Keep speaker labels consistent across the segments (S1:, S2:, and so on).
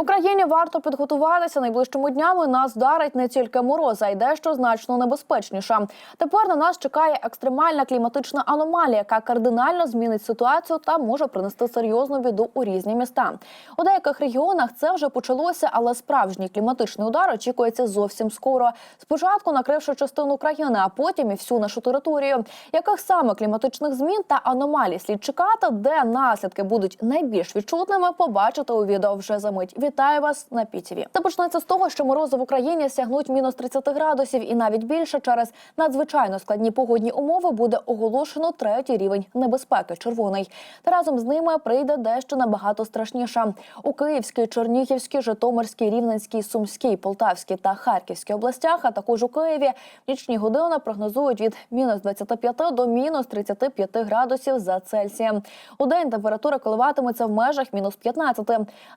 S1: Україні варто підготуватися найближчими днями. Нас вдарить не тільки мороз, а й дещо значно небезпечніше. Тепер на нас чекає екстремальна кліматична аномалія, яка кардинально змінить ситуацію та може принести серйозну біду у різні міста. У деяких регіонах це вже почалося, але справжній кліматичний удар очікується зовсім скоро. Спочатку накривши частину країни, а потім і всю нашу територію. Яких саме кліматичних змін та аномалій слід чекати, де наслідки будуть найбільш відчутними, побачите у відео вже за мить. Вітаю вас на ПІТІВІ. Це почнеться з того, що морози в Україні сягнуть мінус 30 градусів і навіть більше через надзвичайно складні погодні умови буде оголошено третій рівень небезпеки червоний. Та разом з ними прийде дещо набагато страшніше. У Київській, Чернігівській, Житомирській, Рівненській, Сумській, Полтавській та Харківській областях, а також у Києві нічні години прогнозують від мінус 25 до мінус 35 градусів за Цельсієм. У день температура коливатиметься в межах мінус 15.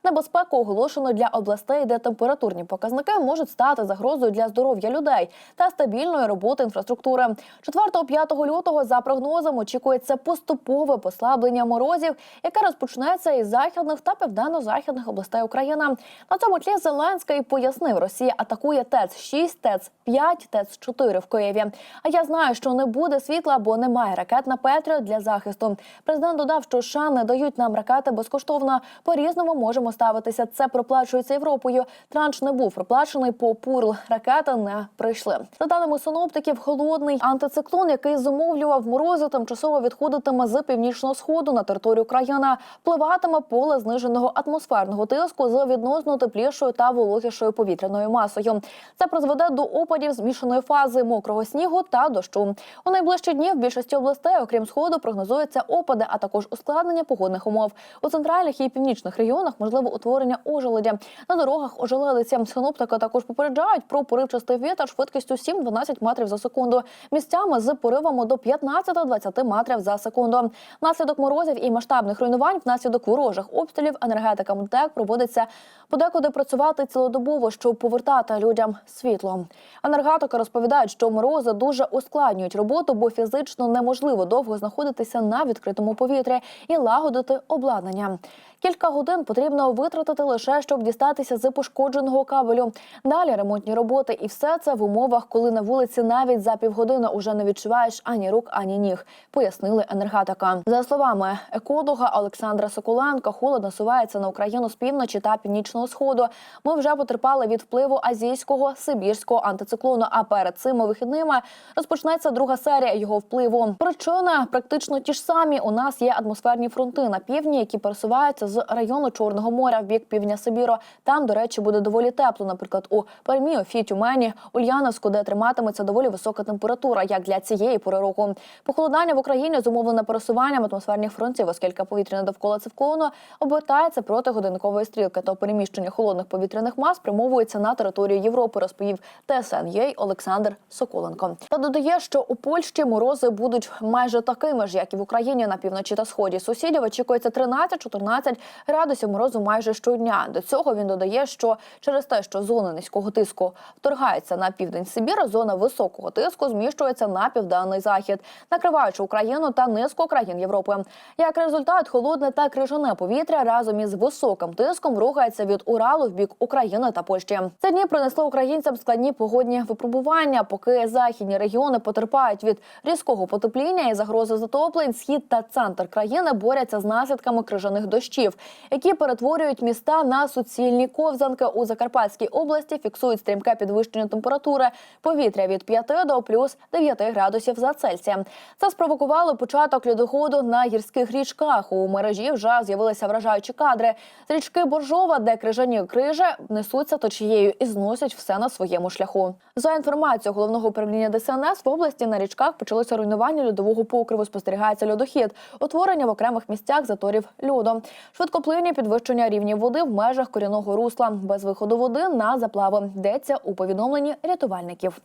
S1: Небезпеку оголошено для областей, де температурні показники можуть стати загрозою для здоров'я людей та стабільної роботи інфраструктури. 4-5 лютого за прогнозом очікується поступове послаблення морозів, яке розпочнеться із західних та південно-західних областей України. На цьому тлі Зеленський пояснив, Росія атакує ТЕЦ 6 ТЕЦ 5 ТЕЦ 4 в Києві. А я знаю, що не буде світла, бо немає ракет на Петріот для захисту. Президент додав, що США не дають нам ракети безкоштовно. По різному можемо ставитися. Це проплачується Європою. Транш не був проплачений по пурл. Ракети не прийшли. За даними синоптиків, холодний антициклон, який зумовлював морози, тимчасово відходитиме з північного сходу на територію країни. Впливатиме поле зниженого атмосферного тиску з відносно теплішою та вологішою повітряною масою. Це призведе до опадів змішаної фази мокрого снігу та дощу. У найближчі дні в більшості областей, окрім сходу, прогнозуються опади, а також ускладнення погодних умов. У центральних і північних регіонах можливо утворення ожеледя. На дорогах ожеледиться. Синоптики також попереджають про поривчастий вітер швидкістю 7-12 метрів за секунду. Місцями з поривами до 15-20 метрів за секунду. Внаслідок морозів і масштабних руйнувань внаслідок ворожих обстрілів енергетика МТЕК проводиться подекуди працювати цілодобово, щоб повертати людям світло. Енергетики розповідають, що морози дуже ускладнюють роботу, бо фізично неможливо довго знаходитися на відкритому повітрі і лагодити обладнання. Кілька годин потрібно витратити лише щоб дістатися з пошкодженого кабелю. Далі ремонтні роботи, і все це в умовах, коли на вулиці навіть за півгодини уже не відчуваєш ані рук, ані ніг. Пояснили енергетика. За словами еколога Олександра Соколенка, холод насувається на Україну з півночі та північного сходу. Ми вже потерпали від впливу азійського сибірського антициклону. А перед цими вихідними розпочнеться друга серія його впливу. Причини практично ті ж самі. У нас є атмосферні фронти на півдні, які пересуваються з району Чорного моря в бік півдня Сибіру. Там, до речі, буде доволі тепло. Наприклад, у Пермі, Офі, Тюмені, Ульяновську, де триматиметься доволі висока температура, як для цієї пори року. Похолодання в Україні зумовлене пересуванням атмосферних фронтів, оскільки повітряне довкола циклону обертається проти годинникової стрілки, то переміщення холодних повітряних мас спрямовується на територію Європи, розповів ТСН.ЄЙ Олександр Соколенко. Та додає, що у Польщі морози будуть майже такими ж, як і в Україні на півночі та сході. Сусідів очікується 13-14 градусів морозу майже щодня. До цього він додає, що через те, що зона низького тиску вторгається на південь Сибіру, зона високого тиску зміщується на південний захід, накриваючи Україну та низку країн Європи. Як результат, холодне та крижане повітря разом із високим тиском рухається від Уралу в бік України та Польщі. Це дні принесли українцям складні погодні випробування, поки західні регіони потерпають від різкого потепління і загрози затоплень. Схід та центр країни борються з наслідками крижаних дощів, які перетворюють міста на суцільні ковзанки у Закарпатській області. Фіксують стрімке підвищення температури повітря від 5 до плюс 9 градусів за Цельсієм. Це спровокувало початок льодоходу на гірських річках. У мережі вже з'явилися вражаючі кадри з річки Боржова, де крижані крижі несуться течією і зносять все на своєму шляху. За інформацією головного управління ДСНС в області на річках почалося руйнування льодового покриву. Спостерігається льодохід, утворення в окремих місцях заторів льоду, швидкоплинні підвищення рівнів води в межах корінного русла, без виходу води на заплави. Йдеться у повідомленні рятувальників.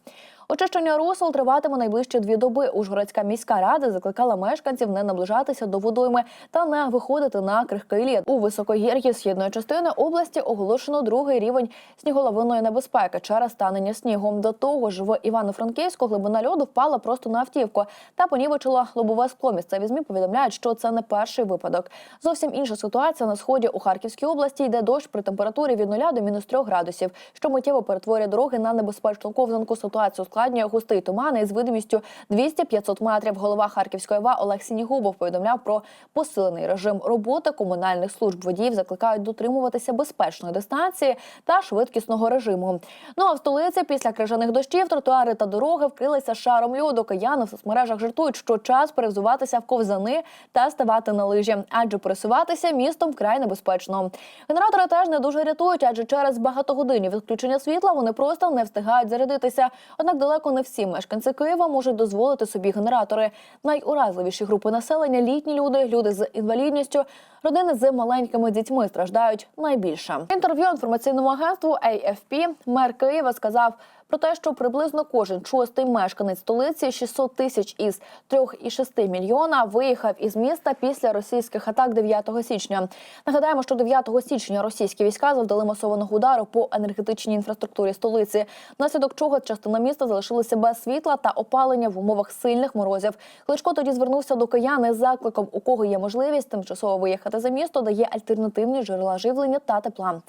S1: Очищення русел триватиме найближчі дві доби. Ужгородська міська рада закликала мешканців не наближатися до водойми та не виходити на крихкий лід. У високогір'ї східної частини області оголошено другий рівень сніголовинної небезпеки через станення снігу. До того ж, в Івано-Франківську глибина льоду впала просто на автівку та понівечила лобове скло. Місцеві змі повідомляють, що це не перший випадок. Зовсім інша ситуація на сході у Харківській області йде дощ при температурі від 0 до мінус 3 градусів, що миттєво перетворює дороги на небезпечну ковзанку. Ситуацію ускладнює густий туман із видимістю 200-500 метрів. Голова Харківської ОВА Олег Сінігубов повідомляв про посилений режим роботи комунальних служб. Водіїв закликають дотримуватися безпечної дистанції та швидкісного режиму. Ну а в столиці після крижаних дощів тротуари та дороги вкрилися шаром льоду. Кияни в соцмережах жартують, що час перевзуватися в ковзани та ставати на лижі, адже пересуватися містом вкрай небезпечно. Генератори теж не дуже рятують, адже через багатогодинні відключення світла вони просто не встигають зарядитися. Однак далеко не всі мешканці Києва можуть дозволити собі генератори. Найуразливіші групи населення літні люди, люди з інвалідністю, родини з маленькими дітьми страждають найбільше. Інтерв'ю інформаційному агентству AFP мер Києва сказав про те, що приблизно кожен шостий мешканець столиці 600 тисяч із 3,6 мільйона виїхав із міста після російських атак 9 січня. Нагадаємо, що 9 січня російські війська завдали масованого удару по енергетичній інфраструктурі столиці, внаслідок чого частина міста залишилася без світла та опалення в умовах сильних морозів. Кличко тоді звернувся до киян із закликом, у кого є можливість тимчасово виїхати за місто, де є альтернативні джерела живлення та тепла.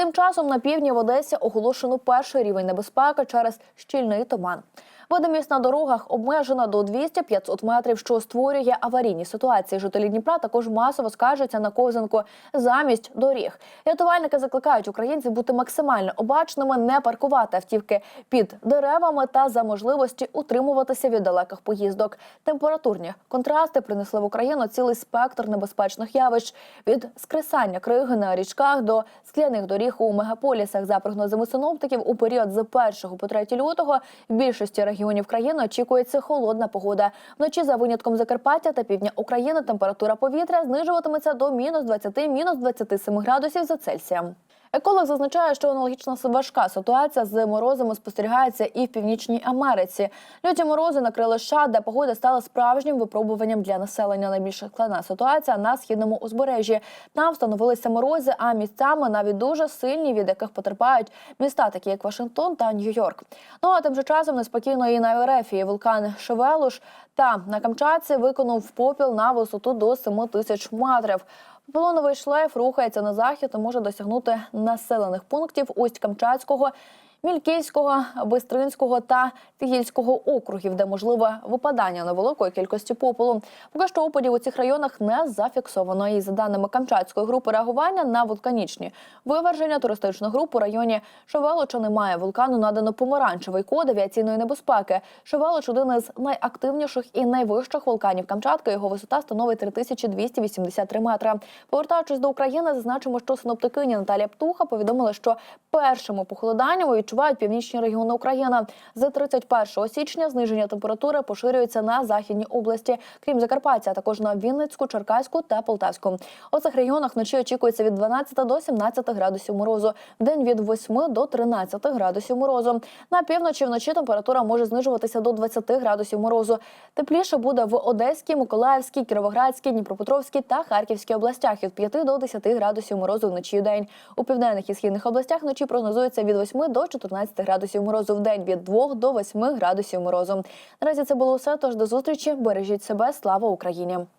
S1: Тим часом на півдні в Одесі оголошено перший рівень небезпеки через щільний туман. Видимість на дорогах обмежена до 200-500 метрів, що створює аварійні ситуації. Жителі Дніпра також масово скаржаться на ковзанку замість доріг. Рятувальники закликають українців бути максимально обачними, не паркувати автівки під деревами та за можливості утримуватися від далеких поїздок. Температурні контрасти принесли в Україну цілий спектр небезпечних явищ від скресання криги на річках до скляних доріг у мегаполісах. За прогнозами синоптиків, у період з 1 по 3 лютого в більшості регіонів країни очікується холодна погода. Вночі за винятком Закарпаття та півдня України температура повітря знижуватиметься до мінус 20 мінус 27 градусів за Цельсієм. Еколог зазначає, що аналогічна важка ситуація з морозами спостерігається і в північній Америці. Люті морози накрили США, де погода стала справжнім випробуванням для населення. Найбільш складна ситуація на східному узбережжі. Там встановилися морози, а місцями навіть дуже сильні, від яких потерпають міста, такі як Вашингтон та Нью-Йорк. Ну а тим же часом неспокійно і на Ерефії вулкан Шевелуш та на Камчатці виконав попіл на висоту до 7 тисяч метрів. Полоновий шлейф рухається на захід і може досягнути населених пунктів. Усть-Камчатського, Мільківського, Бистринського та Тигільського округів, де можливе випадання невеликої кількості попелу. Поки що опадів у цих районах не зафіксовано. І за даними Камчатської групи реагування на вулканічні виверження туристичних груп у районі Шевелоча немає. Вулкану надано помаранчевий код авіаційної небезпеки. Шевелоч – один із найактивніших і найвищих вулканів Камчатки. Його висота становить 3283 метри. Повертаючись до України, зазначимо, що синоптикиня Наталія Птуха повідомила, що першими похолоданнями відчувають північні регіони України. З 31 січня зниження температури поширюється на західні області, крім Закарпаття, також на Вінницьку, Черкаську та Полтавську. У цих регіонах вночі очікується від 12 до 17 градусів морозу, вдень від 8 до 13 градусів морозу. На півночі вночі температура може знижуватися до 20 градусів морозу. Тепліше буде в Одеській, Миколаївській, Кіровоградській, Дніпропетровській та Харківській областях від 5 до 10 градусів морозу вночі день. У південних і східних областях вночі прогнозується від 8 до 14 градусів морозу в день від 2 до 8 градусів морозу. Наразі це було все. Тож до зустрічі. Бережіть себе. Слава Україні!